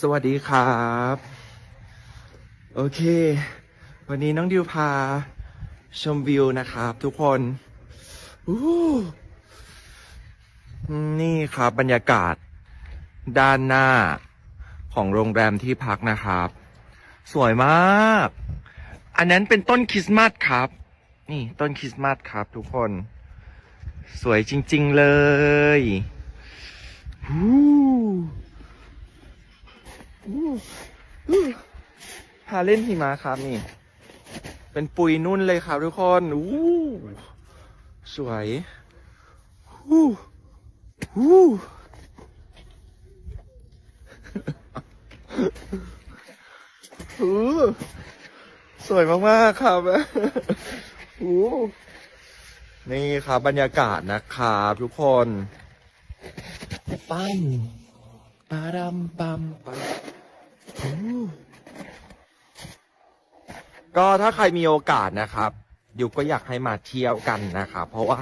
สวัสดีครับ โอเค วันนี้น้องดิวพา ชมวิวนะครับ ทุกคนนี่ครับบรรยากาศ ด้านหน้าของโรงแรมที่พักนะครับ สวยมาก อันนั้นเป็นต้นคริสต์มาสครับ นี่ต้นคริสต์มาสครับ ทุกคน สวยจริง ๆ เลยฮู้ พาเล่นหิมะครับนี่ เป็นปุยนุ่นเลยครับทุกคนอู้สวยฮู้ฮู้สวยมาก ๆ ครับหูนี่ครับบรรยากาศนะครับทุกคน ปั้มปารัมปัมปัม ก็ถ้าใครมีโอกาสนะครับยูก็อยากให้มาเที่ยวกันนะครับเพราะว่า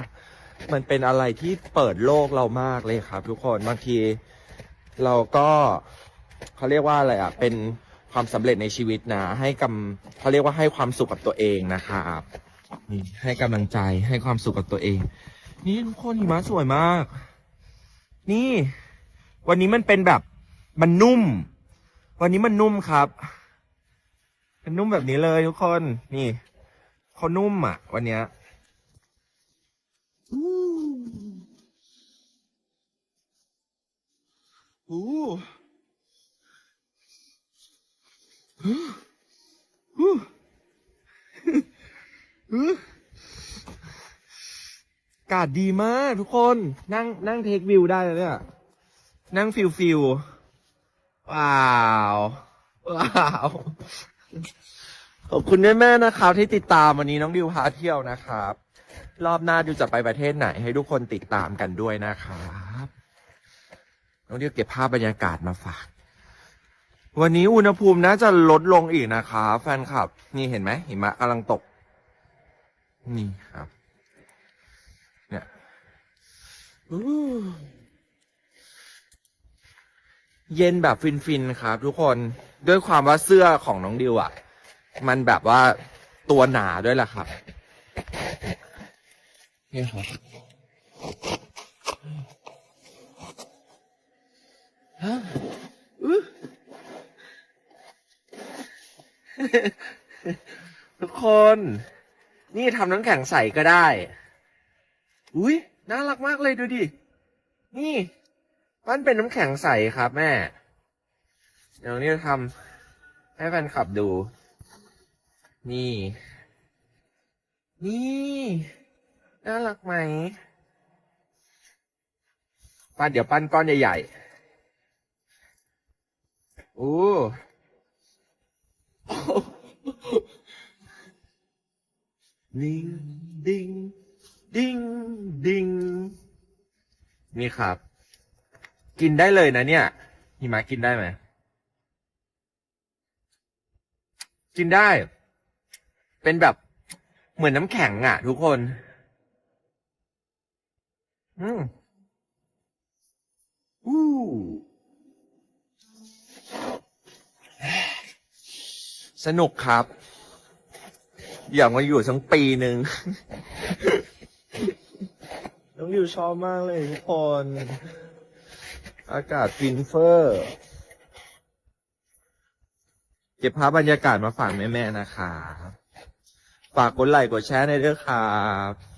มันเป็นอะไรที่เปิดโลกเรามากเลยครับ ทุกคนบางที เราก็เขาเรียกว่าอะไรอะ เป็นความสำเร็จในชีวิตนะ ให้กำเขาเรียกว่าให้ความสุขกับตัวเองนะครับนี่ให้กำลังใจให้ความสุขกับตัวเอง นี่ทุกคนหิมะสวยมาก นี่ วันนี้มันเป็นแบบมันนุ่ม วันนี้มันนุ่มครับ มันนุ่มแบบนี้เลยทุกคน นี่เขานุ่มอะ วันเนี้ยอู้หูหูหูหูอากาศดีมากทุกคน นั่งนั่งเทควิวได้เลยเนี่ย นั่งฟิลฟิลว้าว ว้าว ขอบคุณแม่ๆนะครับ ที่ติดตามวันนี้น้องดิวพาเที่ยวนะครับ รอบหน้าดิวจะไปประเทศไหนให้ทุกคนติดตามกันด้วยนะครับน้องดิวเก็บภาพบรรยากาศมาฝาก วันนี้อุณหภูมิน่าจะลดลงอีกนะครับแฟนคลับ นี่เห็นไหมหิมะกำลังตก นี่ครับ เนี่ยอู้เย็นแบบฟินๆครับทุกคน ด้วยความว่าเสื้อของน้องดิวอะ มันแบบว่าตัวหนาด้วยล่ะครับนี่ครับฮะอื้อทุกคน นี่ทำน้ำแข็งใสก็ได้ อุ้ยน่ารักมากเลยดูดิ นี่ มันเป็นน้ำแข็งใสครับแม่ เดี๋ยวนี้ทำให้แฟนคลับดู นี่ นี่น่ารักไหมปั้นเดี๋ยวปั้นก้อนใหญ่ๆอู้ดิงดิงดิงดิงนี่ครับ กินได้เลยนะเนี่ยหิมะกินได้ไหม กินได้ เป็นแบบเหมือนน้ำแข็งอะ ทุกคน อืมอู้สนุกครับ อยากมาอยู่ทั้งปีหนึ่ง น้องอยู่ชอบมากเลยทุกคน อากาศฟินเฟอร์ ก็บภาพบรรยากาศมาฝากแม่ๆนะครับฝากกดไลค์กดแชร์ในเด้อครับ